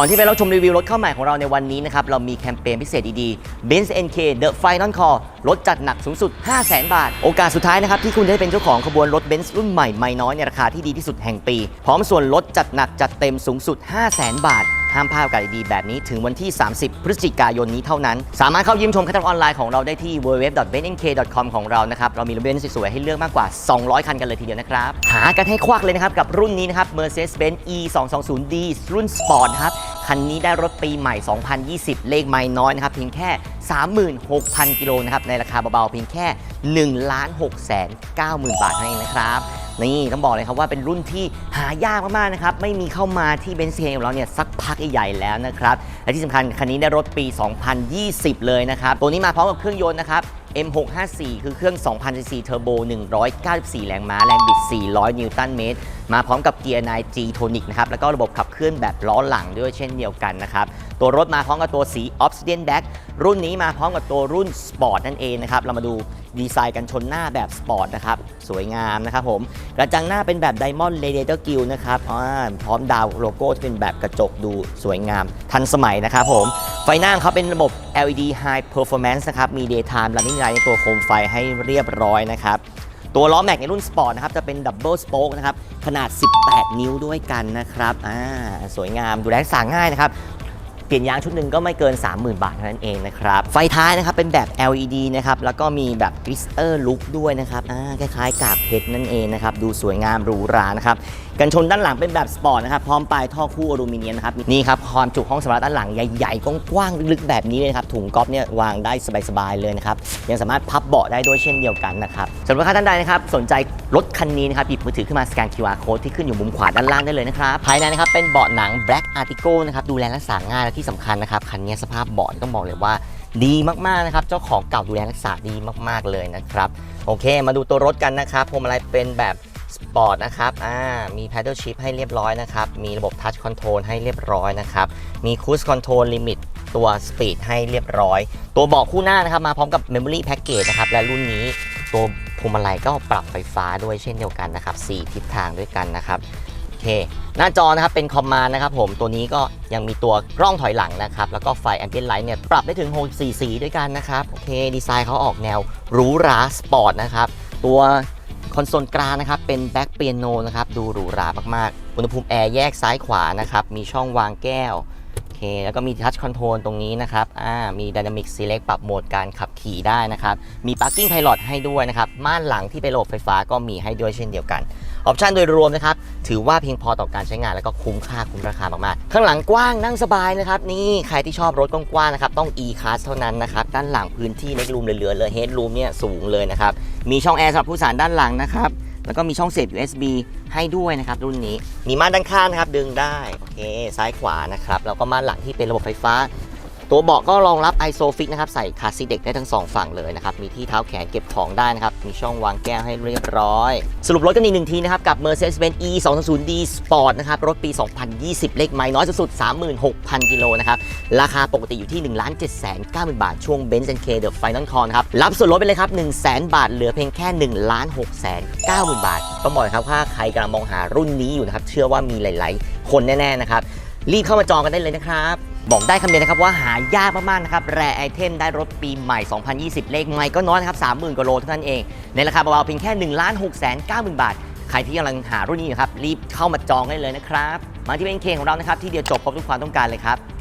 ก่อนที่ไปรับชมรีวิวรถเข้าใหม่ของเราในวันนี้นะครับ เรามีแคมเปญพิเศษดีๆ Benz NK The Final Call ลดจัดหนักสูงสุด 500,000 บาท โอกาสสุดท้ายนะครับที่คุณจะได้เป็นเจ้าของขบวนรถ Benz รุ่นใหม่ไม่น้อยในราคาที่ดีที่สุดแห่งปี พร้อมส่วนลดจัดหนักจัดเต็มสูงสุด 500,000 บาท ห้ามพลาดโอกาสดีๆแบบนี้ถึงวันที่ 30 พฤศจิกายนนี้เท่านั้น สามารถเข้าเยี่ยมชมคัตออนไลน์ของเราได้ที่ www.benzk.com ของเรานะครับ เรามีรถเบนซ์สวยๆ ให้เลือกมากกว่า 200 คันกันเลยทีเดียวนะครับ หากันให้ควักเลยนะครับ กับรุ่นนี้นะครับ Mercedes-Benz E 2 2 0 D รุ่น Sport ครับคันนี้ได้รถปีใหม่ 2020 เลขไม่น้อยนะครับ เพียงแค่ 36,000 กิโลนะครับ ในราคาเบาๆ เพียงแค่ 1 6 9 0 0 0 0 บาทนั่นเองนะครับ นี่ต้องบอกเลยครับว่าเป็นรุ่นที่หายากมากๆนะครับไม่มีเข้ามาที่เบนซ์เของเราเนี่ยสักพักใหญ่ๆแล้วนะครับและที่สำคัญคันนี้ได้รถปี 2020 เลยนะครับตัวนี้มาพร้อมกับเครื่องยนต์นะครับ M654 คือเครื่อง 2,000 cc เทอร์โบ 194 แรงม้า แรงบิด 400 นิวตันเมตร มาพร้อมกับเกียร์ 9G Tonic นะครับแล้วก็ระบบขับเคลื่อนแบบล้อหลังด้วยเช่นเดียวกันนะครับตัวรถมาพร้อมกับตัวสี Obsidian Black รุ่นนี้มาพร้อมกับตัวรุ่น Sport นั่นเองนะครับเรามาดูดีไซน์กันชนหน้าแบบสปอร์ตนะครับสวยงามนะครับผมกระจังหน้าเป็นแบบ Diamond r a d i a t o r Grill นะครับพร้อมดาวโลโก้ที่เป็นแบบกระจกดูสวยงาม ทันสมัยนะครับผมไฟหน้าเขาเป็นระบบ LED High Performance นะครับมี Daytime Running Light ในตัวโคมไฟให้เรียบร้อยนะครับ ตัวล้อแม็กในรุ่นสปอร์ตนะครับจะเป็นดับเบิลสโป๊กนะครับขนาด 18 นิ้วด้วยกันนะครับอ่าสวยงามดูแลสาง่ายนะครับเปลี่ยนยางชุดหนึ่งก็ไม่เกิน 30,000 บาทเท่านั้นเองนะครับ ไฟท้ายนะครับเป็นแบบ LED นะครับ แล้วก็มีแบบกริสเตอร์ลุกด้วยนะครับคล้ายๆกากเพชรนั่นเองนะครับ ดูสวยงามหรูหรานะครับ กันชนด้านหลังเป็นแบบสปอร์ตนะครับ พร้อมปลายท่อคู่อลูมิเนียมนะครับ นี่ครับ ความจุห้องสำหรับด้านหลังใหญ่ๆ กว้างๆ ลึกแบบนี้เลยครับ ถุงก๊อฟเนี่ยวางได้สบายๆ เลยนะครับ ยังสามารถพับเบาะได้ด้วยเช่นเดียวกันนะครับสำหรับค้าท่านใดนะครับ สนใจรถคันนี้นะครับ หยิบมือถือขึ้นมาสแกน QR code ที่ขึ้นอยู่มุมขวาด้านล่างได้เลยนะครับ ภายในนะครับเป็นเบาะหนัง Black Article นะครับ ดูแลรักษาง่ายและที่สำคัญนะครับ คันนี้สภาพเบาะต้องบอกเลยว่าดีมากๆนะครับ เจ้าของเก่าดูแลรักษาดีมากๆเลยนะครับ โอเค มาดูตัวรถกันนะครับพวงมาลัยเป็นแบบ สปอร์ตนะครับ อ่า มี paddle shift ให้เรียบร้อยนะครับ มีระบบ touch control ให้เรียบร้อยนะครับ มี cruise control limit ตัว speed ให้เรียบร้อย ตัวเบาะคู่หน้านะครับ มาพร้อมกับ memory package นะครับ และรุ่นนี้ตัวพวงมาลัยก็ปรับไฟฟ้าด้วยเช่นเดียวกันนะครับ 4 ทิศทางด้วยกันนะครับโอเค หน้าจอนะครับเป็นคอมมานด์นะครับผม ตัวนี้ก็ยังมีตัวกล้องถอยหลังนะครับ แล้วก็ไฟแอมเบียนไลท์เนี่ยปรับได้ถึง64สีด้วยกันนะครับ โอเค ดีไซน์เขาออกแนวหรูหราสปอร์ตนะครับ ตัว อนโซลกลางนะครับเป็นแบ็กเปียโนนะครับดูหรูหรามากๆอุณหภูมิแอร์แยกซ้ายขวานะครับมีช่องวางแก้วโอเคแล้วก็มีทัชคอนโทรลตรงนี้นะครับอ่ามีดินามิกซีเล็กปรับโหมดการขับขี่ได้นะครับมีปาร์กิ้งไพลอตให้ด้วยนะครับม่านหลังที่เป็นระบบไฟฟ้าก็มีให้ด้วยเช่นเดียวกัน ออปชันโดยรวมนะครับ ถือว่าเพียงพอต่อการใช้งานแล้วก็คุ้มค่าคุ้มราคามากๆ ข้างหลังกว้างนั่งสบายนะครับนี่ใครที่ชอบรถกว้างๆนะครับต้อง E-Class เท่านั้นนะครับด้านหลังพื้นที่เล็กรูมเหลือๆเลย Headroom เนี่ยสูงเลยนะครับมีช่องแอร์สำหรับผู้โดยสารด้านหลังนะครับแล้วก็มีช่องเสียบ USB ให้ด้วยนะครับ รุ่นนี้ มีม่านด้านข้างนะครับ ดึงได้ โอเค ซ้ายขวานะครับ แล้วก็ม่านหลังที่เป็นระบบไฟฟ้า ตัวเบาะก็รองรับ ISOFIX นะครับใส่คาซีเด็กได้ทั้งสองฝั่งเลยนะครับ มีที่เท้าแขนเก็บของได้นะครับ มีช่องวางแก้วให้เรียบร้อย สรุปรถกันอีกหนึ่งทีนะครับ กับ Mercedes-Benz E 2 0 0 D Sport นะครับ รถปี 2020 เลขไม้น้อยสุดๆ36,000 กิโลนะครับ ราคาปกติอยู่ที่ 1 7 9 0 0 0 0บาท ช่วง Benz K The Final Call นครับ รับส่วนลดไปเลยครับ 1 0 0 0 0 0 บาท เหลือเพียงแค่ 1 6 9 0 0 0 0 บาทต้องบอกเลยครับว่าใครกำลังมองหารุ่นนี้อยู่นะครับเชื่อว่ามีหลาย ๆ คนแน่ ๆ นะครับรีบเข้ามาจองกันได้เลยนะครับ บอกได้คำเดียวนะครับว่าหายากมากๆนะครับแรไอเทมได้รถปีใหม่ 2020 เลขไม่ก็น้อยนะครับ30,000กว่าโลเท่านั้นเอง ในราคาเบาๆเพียงแค่1 6 9 0 0 0 0 บาท ใครที่กำลังหารุ่นนี้อยู่ครับรีบเข้ามาจองได้เลยนะครับ มาที่เบนเคของเรานะครับที่เดียวจบครบทุกความต้องการเลยครับ